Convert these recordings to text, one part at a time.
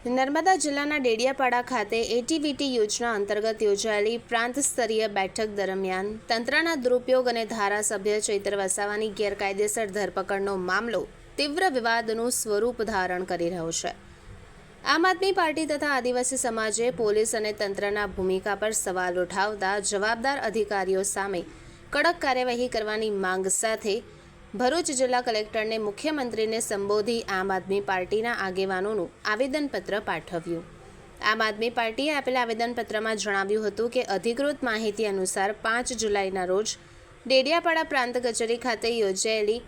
નર્મદા જિલ્લાના ડેડિયાપાડા ખાતે એટીવીટી યોજના અંતર્ગત યોજાયેલી પ્રાંત સ્તરીય બેઠક દરમિયાન તંત્રના દુરુપયોગ અને ધારાસભ્ય ચૈત્ર વસાવાની ગેરકાયદેસર ધરપકડનો મામલો તીવ્ર વિવાદનું સ્વરૂપ ધારણ કરી રહ્યો છે. આમ આદમી પાર્ટી તથા આદિવાસી સમાજે પોલીસ અને તંત્રના ભૂમિકા પર સવાલ ઉઠાવતા જવાબદાર અધિકારીઓ સામે કડક કાર્યવાહી કરવાની માંગ સાથે ભરૂચ જિલ્લા કલેક્ટરને મુખ્યમંત્રીને સંબોધી આમ આદમી પાર્ટીના આગેવાનોનું આવેદનપત્ર પાઠવ્યું. આમ આદમી પાર્ટીએ આપેલા આવેદનપત્રમાં જણાવ્યું હતું કે અધિકૃત માહિતી અનુસાર પાંચ જુલાઈના રોજ ડેડિયાપાડા પ્રાંત કચેરી ખાતે યોજાયેલી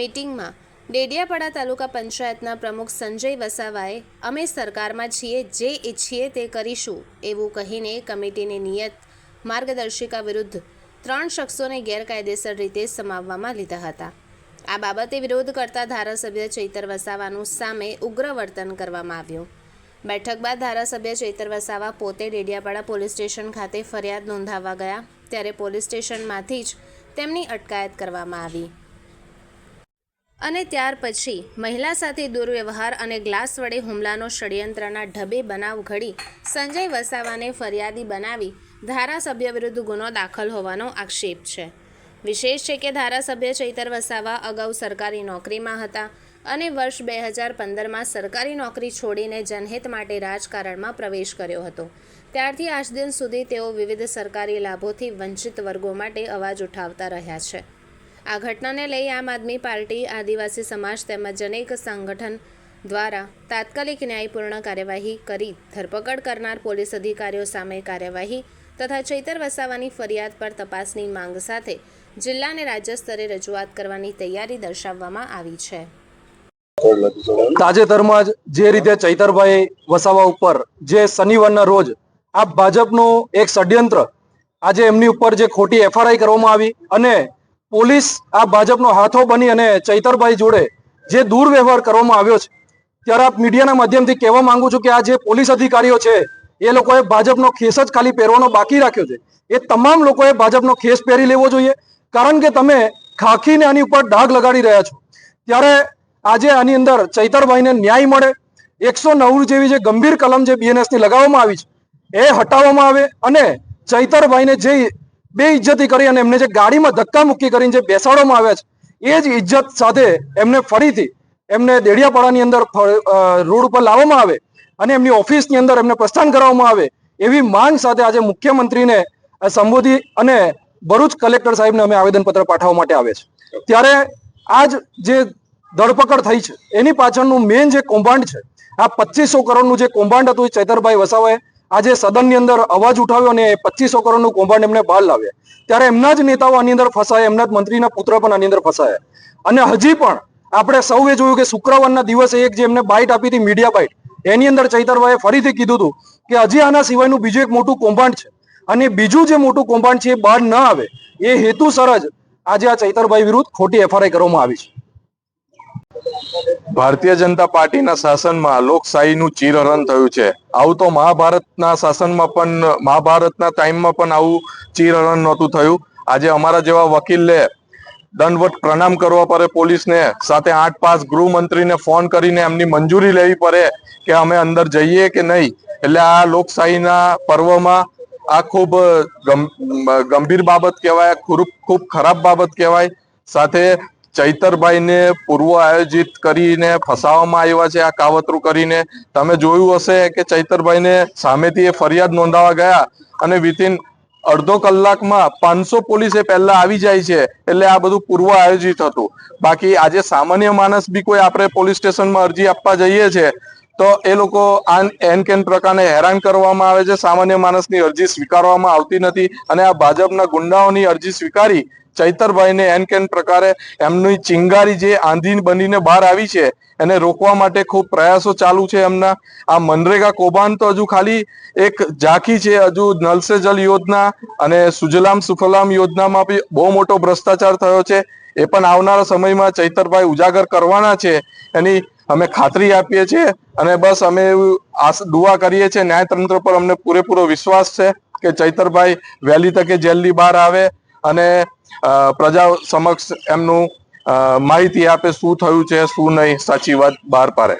મિટિંગમાં ડેડિયાપાડા તાલુકા પંચાયતના પ્રમુખ સંજય વસાવાએ, અમે સરકારમાં છીએ, જે ઈચ્છીએ તે કરીશું, એવું કહીને કમિટીની નિયત માર્ગદર્શિકા વિરુદ્ધ ત્રણ શખ્સોને ગેરકાયદેસર રીતે સમાવવામાં લીધા હતા. આ બાબતે વિરોધ કરતા ધારાસભ્ય ચૈતર વસાવાનું સામે ઉગ્ર વર્તન કરવામાં આવ્યું. બેઠક બાદ ધારાસભ્ય ચૈતર વસાવા પોતે ડેડિયાપાડા પોલીસ સ્ટેશન ખાતે ફરિયાદ નોંધાવવા ગયા, ત્યારે પોલીસ સ્ટેશનમાંથી જ તેમની અટકાયત કરવામાં આવી. અને ત્યાર પછી મહિલા સાથે દુર્વ્યવહાર અને ગ્લાસ વડે હુમલાનો ષડયંત્રના ઢબે બનાવ ઘડી સંજય વસાવાને ફરિયાદી બનાવી ધારાસભ્ય વિરુદ્ધ ગુનો દાખલ હોવાનો આક્ષેપ છે. વિશેષ છે કે ધારાસભ્ય ચૈતર વસાવા અગાઉ સરકારી નોકરીમાં હતા અને વર્ષ બે હજાર પંદરમાં સરકારી નોકરી છોડીને જનહિત માટે રાજકારણમાં પ્રવેશ કર્યો હતો. ત્યારથી આજ દિન સુધી તેઓ વિવિધ સરકારી લાભોથી વંચિત વર્ગો માટે અવાજ ઉઠાવતા રહ્યા છે. આ ઘટનાને લઈ આમ આદમી પાર્ટી, આદિવાસી સમાજ તેમજ અનેક સંગઠન દ્વારા તાત્કાલિક ન્યાયપૂર્ણ કાર્યવાહી કરી ધરપકડ કરનાર પોલીસ અધિકારીઓ સામે કાર્યવાહી તથા ચૈતર વસાવાની ફરિયાદ પર તપાસની માંગ સાથે જિલ્લા અને રાજ્ય સ્તરે રજૂઆત કરવાની તૈયારી દર્શાવવામાં આવી છે. તાજેતરમાં જ રીતે ચૈતરભાઈ વસાવા ઉપર જે શનિવારના રોજ આ ભાજપનું એક ષડયંત્ર આજે એમની ઉપર જે ખોટી એફઆરઆઈ કરવામાં આવી અને પોલીસ આ ભાજપનો હાથો બની અને ચૈતરભાઈ જોડે જે દુર્વ્યવહાર કરવામાં આવ્યો છે, ત્યારે આપ મીડિયાના માધ્યમથી કહેવા માંગુ છું કે આ જે પોલીસ અધિકારીઓ છે એ લોકોએ ભાજપનો ખેસ જ ખાલી પહેરવાનો બાકી રાખ્યો છે. એ તમામ લોકોએ ભાજપનો ખેસ પહેરી લેવો જોઈએ. કારણ કે તમે ખાખીને આની ઉપર ડાઘ લગાડી રહ્યા છો. ત્યારે આજે આની અંદર ચૈતરભાઈને ન્યાય મળે. એકસો નવ જેવી જે ગંભીર કલમ જે બીએનએસની લગાવવામાં આવી છે, એ હટાવવામાં આવે અને ચૈતરભાઈને જે બે ઇજ્જતી કરી અને એમને જે ગાડીમાં ધક્કા મુક્કી કરીને જે બેસાડવામાં આવ્યા છે, એ જ ઇજ્જત સાથે એમને ફરીથી એમને દેડિયાપાડાની અંદર રોડ ઉપર લાવવામાં આવે. અને એમની ઓફિસની અંદર એમને પ્રસ્થાન કરવામાં આવે એવી માંગ સાથે આજે મુખ્યમંત્રીને સંબોધી અને ભરૂચ કલેક્ટર સાહેબને અમે આવેદનપત્ર પાઠવવા માટે આવે છે. ત્યારે આજ જે ધરપકડ થઈ છે, એની પાછળનું મેઇન જે કૌભાંડ છે, આ પચીસો કરોડનું જે કૌભાંડ હતું એ ચૈતરભાઈ વસાવાએ આજે સદનની અંદર અવાજ ઉઠાવ્યો અને પચીસો કરોડનું કૌભાંડ એમને બહાર લાવ્યા. ત્યારે એમના જ નેતાઓ આની અંદર ફસાયા, એમના જ મંત્રીના પુત્ર પણ આની અંદર ફસાયા. અને હજી પણ આપણે સૌએ જોયું કે શુક્રવારના દિવસે એક જે એમને બાઇટ આપી હતી મીડિયા બાઇટ એની અંદર ચૈતરભાઈએ ફરીથી કીધું હતું કે હજી આના સિવાયનું બીજું એક મોટું કૌભાંડ છે. અને બીજું જે મોટું કૌભાંડ છે એ બહાર ન આવે, એ હેતુસર જ આજે આ ચૈતરભાઈ વિરુદ્ધ ખોટી એફઆરઆઈ કરવામાં આવી છે. ભારતીય જનતા પાર્ટીના શાસનમાં લોકશાહીનું ચીરહરણ થયું છે. આવું તો મહાભારતના શાસનમાં પણ, મહાભારતના ટાઈમમાં પણ આવું ચીરહરણ નહોતું થયું. આજે અમારા જેવા વકીલને દંડવટ પ્રણામ કરવા પડે પોલીસને. સાથે આઠ પાસ ગૃહમંત્રીને ફોન કરીને એમની મંજૂરી લેવી પડે કે અમે અંદર જઈએ કે નહીં. એટલે આ લોકશાહીના પર્વમાં આ ખૂબ ગંભીર બાબત કહેવાય, ખૂબ ખૂબ ખરાબ બાબત કહેવાય. સાથે ચૈતરભાઈને પૂર્વ આયોજિત કરીને ફસાવવામાં આવ્યા છે, આ કાવતરું કરીને. તમે જોયું હશે કે ચૈતરભાઈને સામેથી એ ફરિયાદ નોંધાવા ગયા અને વિથિન અડધો કલાકમાં પાંચસો પોલીસે પહેલા આવી જાય છે, એટલે આ બધું પૂર્વ આયોજિત હતું. બાકી આજે સામાન્ય માણસ બી કોઈ આપણે પોલીસ સ્ટેશનમાં અરજી આપવા જઈએ છે તો એ લોકો આન એન કેન પ્રકારને હેરાન કરવામાં આવે છે. સામાન્ય માણસની અરજી સ્વીકારવામાં આવતી નથી અને આ ભાજપના ગુંડાઓની અરજી સ્વીકારી ચૈતરભાઈને એન કેન પ્રકારે એમની ચિંગારી જે આંધી બનીને બહાર આવી છે એને રોકવા માટે ખૂબ પ્રયાસો ચાલુ છે એમના. આ મનરેગા કૌભાંડ તો હજુ ખાલી એક ઝાંખી છે. હજુ નલ જલ યોજના અને સુજલામ સુફલામ યોજનામાં બી બહુ મોટો ભ્રષ્ટાચાર થયો છે. એ પણ આવનારા સમયમાં ચૈતરભાઈ ઉજાગર કરવાના છે. એની અમે ખાતરી આપીએ છીએ અને બસ અમે એવું દુઆ કરીએ છીએ. ન્યાયતંત્ર પર અમને પૂરેપૂરો વિશ્વાસ છે કે ચૈતરભાઈ વહેલી તકે જેલની બહાર આવે અને પ્રજા સમક્ષ એમનું માહિતી આપે શું થયું છે, શું નહીં, સાચી વાત બહાર પાડે.